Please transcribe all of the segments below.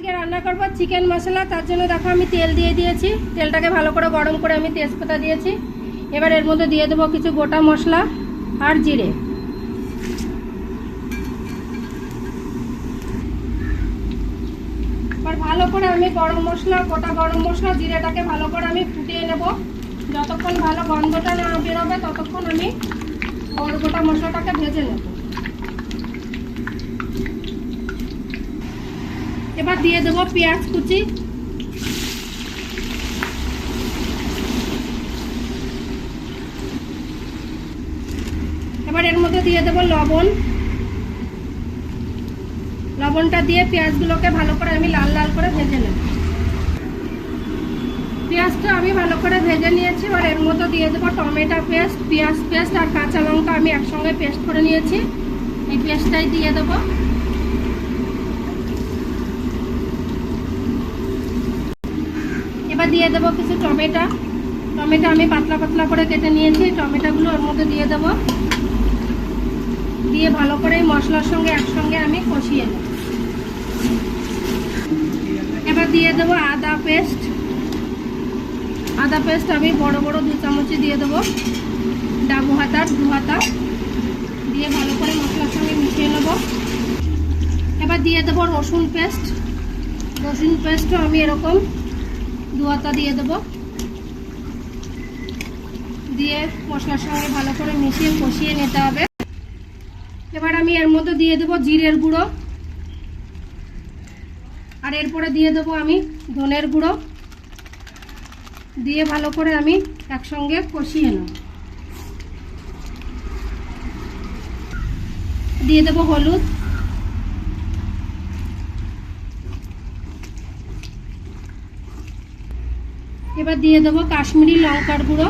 আজকে রান্না করব চিকেন মশলা, তার জন্য দেখো আমি তেল দিয়ে দিয়েছি। তেলটাকে ভালো করে গরম করে আমি তেজপাতা দিয়েছি। এবার এর মধ্যে দিয়ে দেবো কিছু গোটা মশলা আর জিরে। এবার ভালো করে আমি গরম মশলা, গোটা গরম মশলা, জিরেটাকে ভালো করে আমি ফুটিয়ে নেব। যতক্ষণ ভালো গন্ধটা না বেরোবে, ততক্ষণ আমি গোটা মশলাটাকে ভেজে নেব। এবার দিয়ে দেবো পেঁয়াজ কুচি। এবার এর মধ্যে দিয়ে দেবো লবণ। লবণটা দিয়ে পেঁয়াজগুলোকে ভালো করে আমি লাল লাল করে ভেজে নেব। পেঁয়াজটা আমি ভালো করে ভেজে নিয়েছি। এবার এর মধ্যে দিয়ে দেবো টমেটো পেস্ট, পেঁয়াজ পেস্ট আর কাঁচা লঙ্কা আমি একসঙ্গে পেস্ট করে নিয়েছি। এই পেস্টটাই দিয়ে দেবো। এবার দিয়ে দেবো কিছু টমেটো। টমেটো আমি পাতলা পাতলা করে কেটে নিয়েছি, টমেটোগুলো ওর মধ্যে দিয়ে দেবো। দিয়ে ভালো করে মশলার সঙ্গে একসঙ্গে আমি কষিয়ে নেব। এবার দিয়ে দেবো আদা পেস্ট। আদা পেস্ট আমি বড় বড় দু চামচে দিয়ে দেবো। ডাবু হাতার, দু হাতা। দিয়ে ভালো করে মশলার সঙ্গে মিশিয়ে নেব। এবার দিয়ে দেবো রসুন পেস্ট। রসুন পেস্টও আমি এরকম দু হাতা দিয়ে দেবো। দিয়ে মশলার সঙ্গে ভালো করে মিশিয়ে কষিয়ে নিতে হবে। এবার আমি এর মধ্যে দিয়ে দেবো জিরের গুঁড়ো। আর এরপরে দিয়ে দেবো আমি ধনের গুঁড়ো। দিয়ে ভালো করে আমি একসঙ্গে কষিয়ে নেব। দিয়ে দেবো হলুদ। এবার দিয়ে দেবো কাশ্মীরি লঙ্কার গুঁড়ো।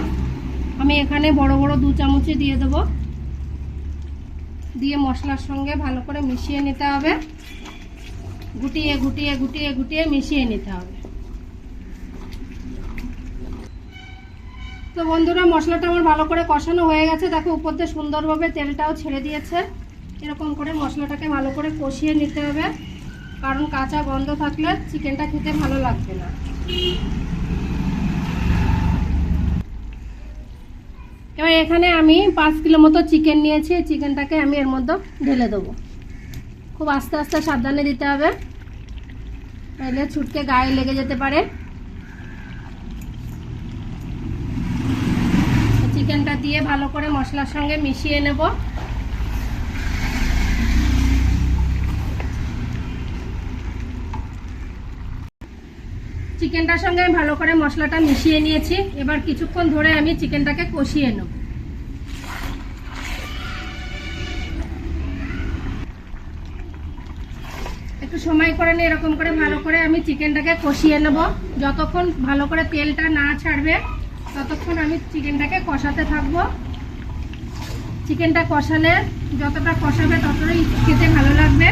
আমি এখানে বড় বড় দু চামচে দিয়ে দেবো। দিয়ে মশলার সঙ্গে ভালো করে মিশিয়ে নিতে হবে। গুটিয়ে গুটিয়ে গুটিয়ে গুটিয়ে মিশিয়ে নিতে হবে। তো বন্ধুরা, মশলাটা আমার ভালো করে কষানো হয়ে গেছে। দেখো, উপর দিয়ে সুন্দরভাবে তেলটাও ছেড়ে দিয়েছে। এরকম করে মশলাটাকে ভালো করে কষিয়ে নিতে হবে। কারণ কাঁচা গন্ধ থাকলে চিকেনটা খেতে ভালো লাগবে না। এবার এখানে আমি পাঁচ কিলো মতো চিকেন নিয়েছি চিকেনটাকে আমি এর মধ্যে ঢেলে দেবো। খুব আস্তে আস্তে সাবধানে দিতে হবে। তাহলে ছুটকে গায়ে লেগে যেতে পারে। চিকেনটা দিয়ে ভালো করে মশলার সঙ্গে মিশিয়ে নেব। চিকেনটার সঙ্গে আমি ভালো করে মশলাটা মিশিয়ে নিয়েছি। এবার কিছুক্ষণ ধরে আমি চিকেনটাকে কষিয়ে নেব। একটু সময় করে নিয়ে এরকম করে ভালো করে আমি চিকেনটাকে কষিয়ে নেব। যতক্ষণ ভালো করে তেলটা না ছাড়বে, ততক্ষণ আমি চিকেনটাকে কষাতে থাকব। চিকেনটা কষালে যতটা কষাবে ততটাই খেতে ভালো লাগবে।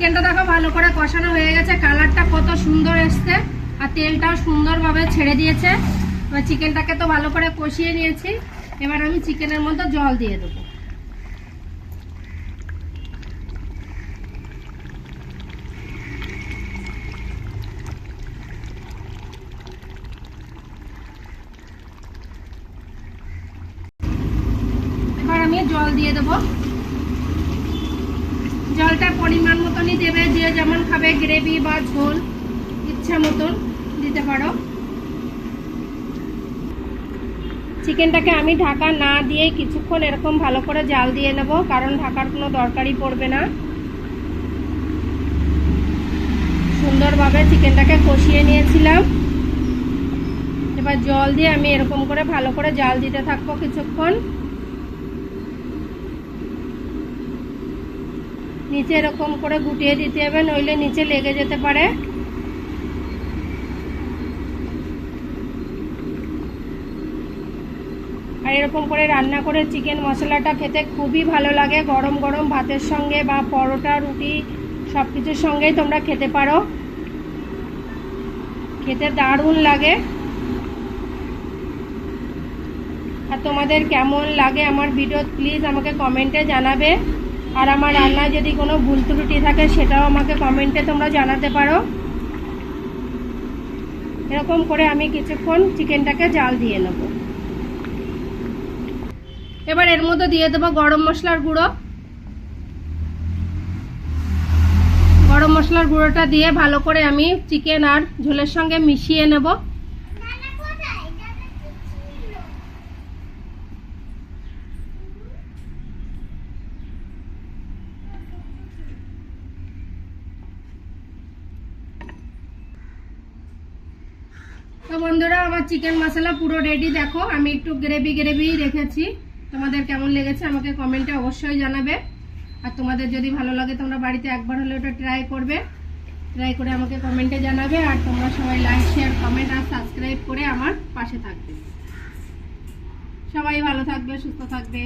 চিকেনটা দেখো ভালো করে কষানো হয়ে গেছে। কালারটা কত সুন্দর এসছে আর তেলটাও সুন্দরভাবে ছেড়ে দিয়েছে। এবার চিকেনটাকে তো ভালো করে কষিয়ে নিয়েছি। এবার আমি চিকেনের মধ্যে জল দিয়ে দেবো। এবার আমি জল দিয়ে দেবো। জলটা পরিমাণ মতনই দেবে, যে যেমন খাবে গ্রেভি বা ঝোল, ইচ্ছা মতন দিতে পারো। চিকেনটাকে আমি ঢাকা না দিয়ে কিছুক্ষণ এরকম ভালো করে জাল দিয়ে নেব, কারণ ঢাকার কোনো দরকারই পড়বে না। সুন্দরভাবে চিকেনটাকে কষিয়ে নিয়েছিলাম। এবার জল দিয়ে আমি এরকম করে ভালো করে জাল দিতে থাকব কিছুক্ষণ। নিচে এরকম করে গুটিয়ে দিতে হবে, নইলে নিচে লেগে যেতে পারে। আর এরকম করে রান্না করে চিকেন মশলাটা খেতে খুবই ভালো লাগে। গরম গরম ভাতের সঙ্গে বা পরোটা, রুটি সব কিছুর সঙ্গেই তোমরা খেতে পারো। খেতে দারুণ লাগে। আর তোমাদের কেমন লাগে আমার ভিডিও, প্লিজ আমাকে কমেন্টে জানাবে। আর আমার রান্নায় যদি কোনো ভুল ত্রুটি থাকে, সেটাও আমাকে কমেন্টে তোমরা জানাতে পারো। এরকম করে আমি কিছুক্ষণ চিকেনটাকে জাল দিয়ে নেব। এবার এর মধ্যে দিয়ে দেবো গরম মশলার গুঁড়ো। গরম মশলার গুঁড়োটা দিয়ে ভালো করে আমি চিকেন আর ঝোলের সঙ্গে মিশিয়ে নেব। তো বন্ধুরা, আমার চিকেন মশলা পুরো রেডি দেখো। আমি একটু গ্রেভি গ্রেভি রেখেছি। তোমাদের কেমন লেগেছে আমাকে কমেন্টে অবশ্যই জানাবে। আর তোমাদের যদি ভালো লাগে, তোমরা বাড়িতে একবার হলে ওটা ট্রাই করবে। ট্রাই করে আমাকে কমেন্টে জানাবে। আর তোমরা সবাই লাইক শেয়ার কমেন্ট আর সাবস্ক্রাইব করে আমার পাশে থাকবে। সবাই ভালো থাকবে, সুস্থ থাকবে।